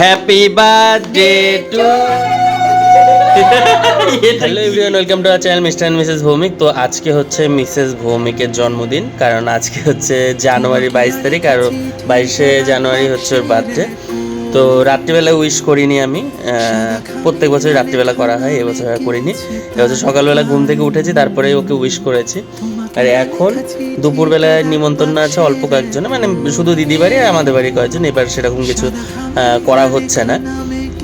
Happy birthday to hello everyone welcome to our channel Mr Mrs Bhowmik তো আজকে হচ্ছে Mrs ভৌমিকের জন্মদিন, কারণ আজকে হচ্ছে জানুয়ারি বাইশ তারিখ আর বাইশে জানুয়ারি হচ্ছে ওর বার্থডে তো রাত্রিবেলা উইশ করিনি আমি। প্রত্যেক বছরই রাত্রিবেলা করা হয়, এবছর করিনি। এবছর সকালবেলা ঘুম থেকে উঠেছি, তারপরে ওকে উইশ করেছি। আর এখন দুপুরবেলায় নিমন্ত্রণ আছে অল্প কয়েকজন মানে শুধু দিদি বাড়ি আর আমাদের বাড়ি কয়েকজন, এবার সেরকম কিছু করা হচ্ছে না।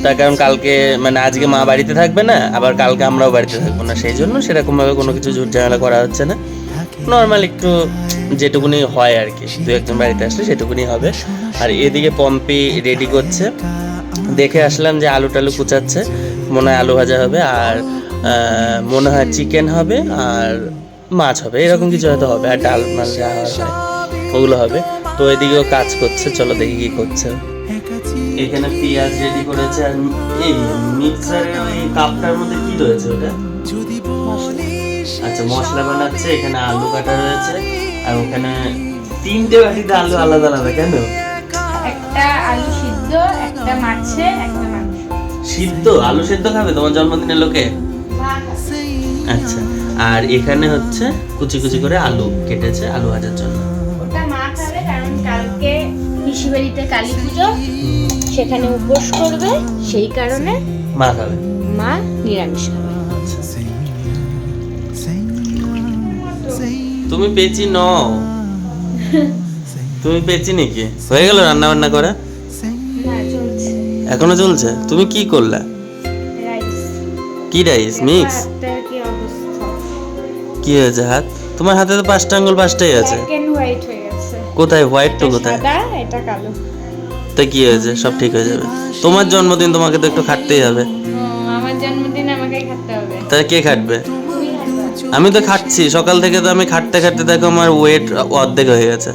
তার কারণ কালকে মানে আজকে মা বাড়িতে থাকবে না, আবার কালকে আমরাও বাড়িতে থাকব না, সেই জন্য সেরকমভাবে কোনো কিছু ঝুট ঝামেলা করা হচ্ছে না। নর্মাল একটু যেটুকুনি হয় আর কি দু একজন বাড়িতে আসলে সেটুকুনি হবে। আর এদিকে পম্পি রেডি করছে। দেখে আসলাম যে আলু টালু কুচাচ্ছে মনে হয় আলু ভাজা হবে আর মনে হয় চিকেন হবে আর মাছ হবে। এরকম কিছু হয়তো হবে আর ডাল মাল যা হয় ওগুলো হবে। তো এদিকেও কাজ করছে চলো দেখি কি করছে। এখানে পেঁয়াজ রেডি করেছে আর এই মিক্সারের ওই কাপটার মধ্যে কি রয়েছে ওটা? আচ্ছা মশলা বানাচ্ছে এখানে আলু কাটা রয়েছে। আর ওখানে তিনটে বাটিতে আলু আলাদা আলাদা কেন? একটা আলু সিদ্ধ একটা মাছে একটা মাংস। সিদ্ধ? আলু সিদ্ধ খাবে তোমার জন্মদিনের লোকে? আচ্ছা আর এখানে হচ্ছে কুচি কুচি করে আলু কেটেছে আলু ভাজার জন্য। ওটা মা খাবে কারণ কালকে পিসি বাড়িতে কালী পুজো। সেখানে উপোস করবে সেই কারণে মা খাবে। মা নিরামিষ খাবে। তুমি পেঁচি নও। তুমি পেঁচি নাকি? হয়ে গেল রান্না বান্না করা এখনও চলছে? তুমি কি করলা? কি রাইস? মিক্স? কি হয়েছে হাত? তোমার হাতে তো পাঁচটা আঙ্গুল পাঁচটাই আছে। কোথায়? হোয়াইট তো কোথায়? তা কি হয়েছে? সব ঠিক হয়ে যাবে। তোমার জন্মদিন তোমাকে তো একটু খাটতেই হবে। আমার জন্মদিন আমাকেই খাতে হবে। তাহলে কে খাটবে। আমি তো খাচ্ছি সকাল থেকে তো আমি খাটতে খাটতে দেখো আমার ওয়েট অর্ধেক হয়ে গেছে।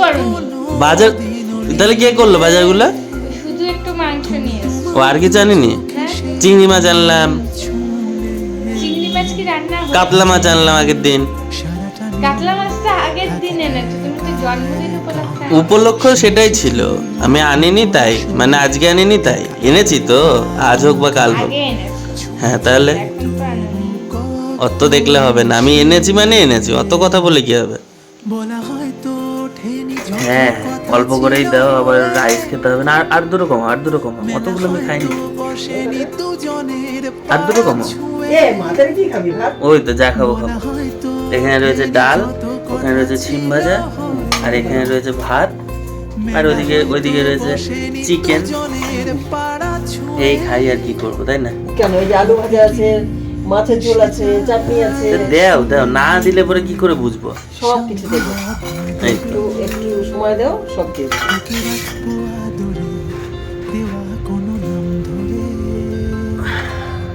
করনি বাজার তাহলে কে করল বাজারগুলো? ও আর কিছু আনিনি? হ্যাঁ। চিংড়ি মাছ আনলাম? কাতলা মাছ আনলাম আগের দিন। উপলক্ষে সেটাই ছিল। আমি আনিনি তাই মানে আজকে আনিনি তাই। এনেছি তো আজ হোক বা কাল হোক। হ্যাঁ তাহলে। অত দেখলে হবে না। আমি এনেছি মানে এনেছি অত কথা বলে কি হবে? হ্যাঁ অল্প করেই দাও আবার রাইস খেতে হবে না। আর দু রকম আর দু রকম অতগুলো আমি খাইনি। আর দু রকম এ মাথায় কি খাবি ভাত? ওই তো যা খাব খাব। এখানে রয়েছে ডাল ওখানে রয়েছে ছিম ভাজা আর এখানে রয়েছে ভাত। আর ওইদিকে ওইদিকে রয়েছে চিকেন এই খাই আর কি করব তাই না? কেন ওই যে আলু ভাজা আছে? মাছের ঝোল আছে চাটনি আছে। দাও দাও না দিলে পরে কি করে বুঝব? সব কিছু দেবো। একটু একটু সময় দাও সব দিয়ে দেবো।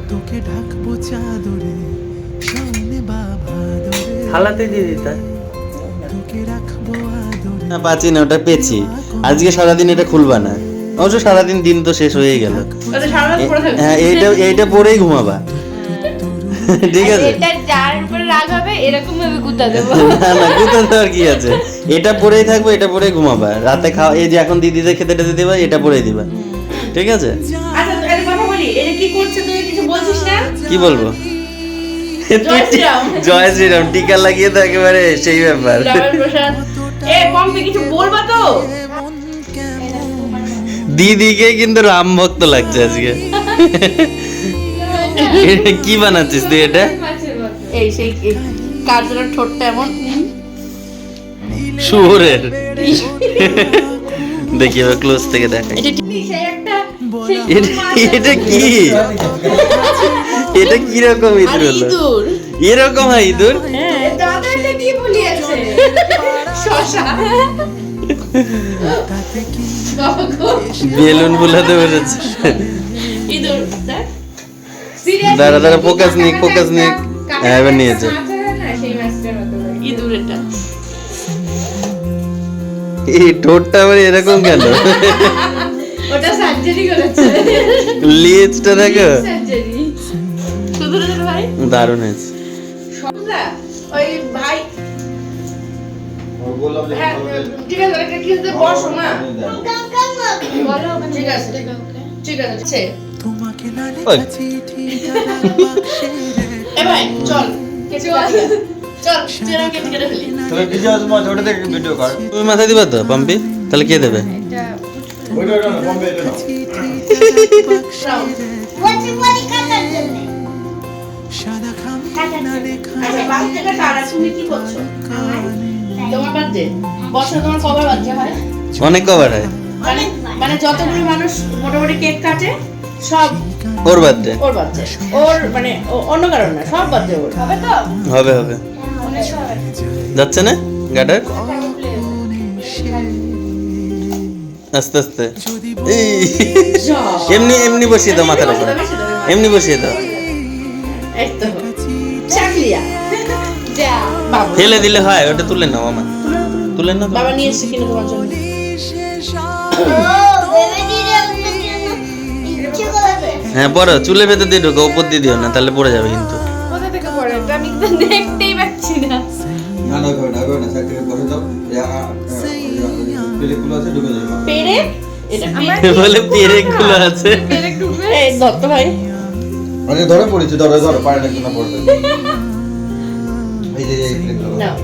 তোকে ঢাকবো চাদরে বাবা থালাতে দিয়ে দিতা না পাচ্ছি না ওটা পেয়েছি। আজকে সারাদিন এটা খুলবা না। অবশ্য সারাদিন দিন তো শেষ হয়ে গেল। এ- হ্যাঁ এইটা এইটা পরেই ঘুমাবা। ঠিক আছে। এটা যার উপরে রাগ হবে এরকম ভাবে গুতা দেবো। না না গুতো আর কি আছে? এটা পরেই থাকব এটা পরেই ঘুমাবা। রাতে খাওয়া এই যে এখন দিদিদের খেতে টেতে দিবা এটা পরেই দিবা। ঠিক আছে? আচ্ছা তোকে কথা বলি এটা কি করছে তুই কিছু বলছিস না? কি বলব? জয় শ্রীরাম। টিকা লাগিয়ে তো একেবারে সেই ব্যাপার। এ পম্পি কিছু বলবা তো? দিদিকে কিন্তু রাম ভক্ত লাগছে আজকে। এটা কি বানাচ্ছিস তুই এটা? এই সেই কাজলের ঠোঁটটা এমন। শুয়োরের। দেখি এবার ক্লোজ থেকে দেখাই। এটা- কি? এটা কি? রকম ইঁদুর হলো? এরকম হয় ইঁদুর? গো, বেলুন বুলাতে বসেছে। ইঁদুর দাঁড়া দাঁড়া ফোকাস নিক ফোকাস নিক। হ্যাঁ এবার নিয়েছে এই ঠোঁটটা আবার এরকম কেন? ওটা সার্জারি করেছে। লেজটা দেখো। ভাই? দারুণ হয়েছে। ওই ভাই। হ্যাঁ, আছে ঠিক আছে ঠিক আছে। তোমাকে না লেখা চিঠি এ ভাই চল থেকে ভিডিও কর। তুমি মাথায় দিবা তো পাম্পি? তাহলে কে দেবে? সাদা খামে না লেখা আচ্ছা কি করছ তোমার বছর তোমার কবার হয় অনেক কভার হয়। মানে মানে যতগুলো মানুষ মোটামুটি কেক কাটে সব ওর বার্থডে ওর ওর মানে অন্য কারণ না সব ওর। হবে তো? হবে হবে। যাচ্ছে না গাডার আস্তে আস্তে। এমনি এমনি বসিয়ে দাও মাথার উপর। এমনি বসিয়ে দাও। ফেলে দিলে হয় ওটা তুলে নাও আমার। তুলে নাও বাবা নিয়ে কিনে তোমার জন্য। হ্যাঁ পড়ো। চুলে ভেতর দিয়ে ঢোকো উপর দিয়ে দিও না তাহলে পড়ে যাবে কিন্তু। কোথা থেকে পড়ে? আমি তো দেখতেই পাচ্ছি না। না না ওইভাবে না ওইভাবে না সাইড বসে যাও। প্লেগুলো আছে ঢুকে যাবে। পেরে? এটা বলে পেরেক আছে। পেরেক ঢুকবে এই দত্ত ভাই। আরে ধরে পড়েছে ধরে ধরে পারে না কিনা পড়তে এই যে এই প্লেগুলো নাও।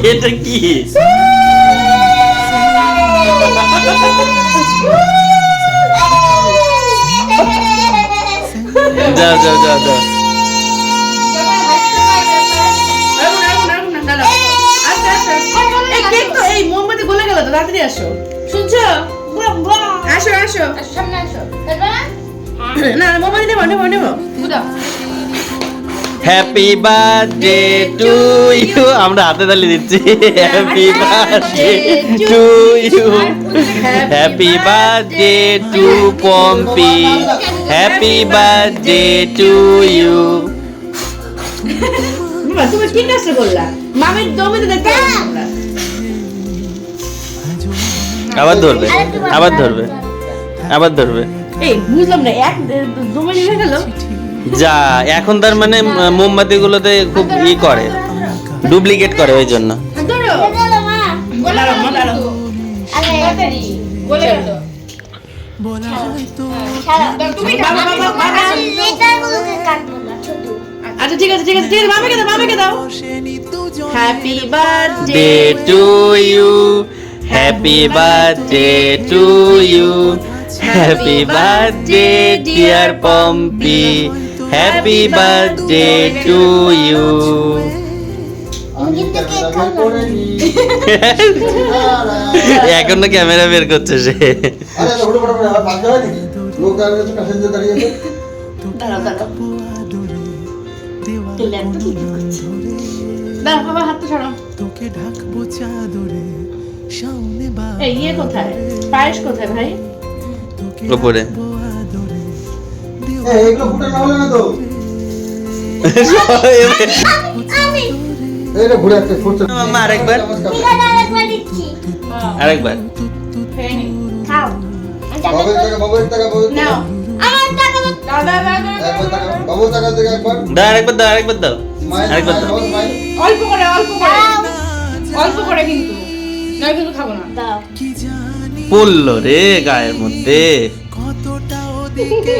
এটা কি? যাও যাও যাও যাও। এই কেক তো, এই মোমবাতি গলে গেল তো, তাড়াতাড়ি আসো। শুনছো? আসো, আসো। সামনে আসো না, না, মোমবাতি নেব, নেব, নেব। হ্যাপি বার্থডে টু ইউ আমরা হাতে তালি দিচ্ছি happy birthday to you happy birthday to Pompi happy birthday to you তুমি? মামির দেখতে আবার ধরবে আবার ধরবে আবার ধরবে। এই, বুঝলাম না, এক দমে নিভে গেল? যা এখন তার মানে মোমবাতি গুলোতে খুব ই করে ডুপ্লিকেট করে ওই জন্য। ধরো। বলে হয়তো। আচ্ছা ঠিক আছে? ঠিক আছে ঠিক আছে। মামাকে দাও মামাকে দাও। Happy birthday to you happy birthday to you happy birthday dear Pompi happy birthday to you এখনও ক্যামেরা বের করছে সে। তোকে ঢাকবো চাদরে সামনে বা ইয়ে কোথায়? পায়েস কোথায় ভাই? তোকে উপরে এগুলো ফুটে না হলে না তো? এইটা ঘুরে মাম্মা আরেকবার। আরেকবার আরেকবার। দাও আরেকবার দাও আরেকবার দাও। মায়ের মায়ের অল্প করে অল্প করে। অল্প করে কিন্তু। নয় কিন্তু খাব না। কি পড়ল রে গায়ের মধ্যে। কতটা ওদিকে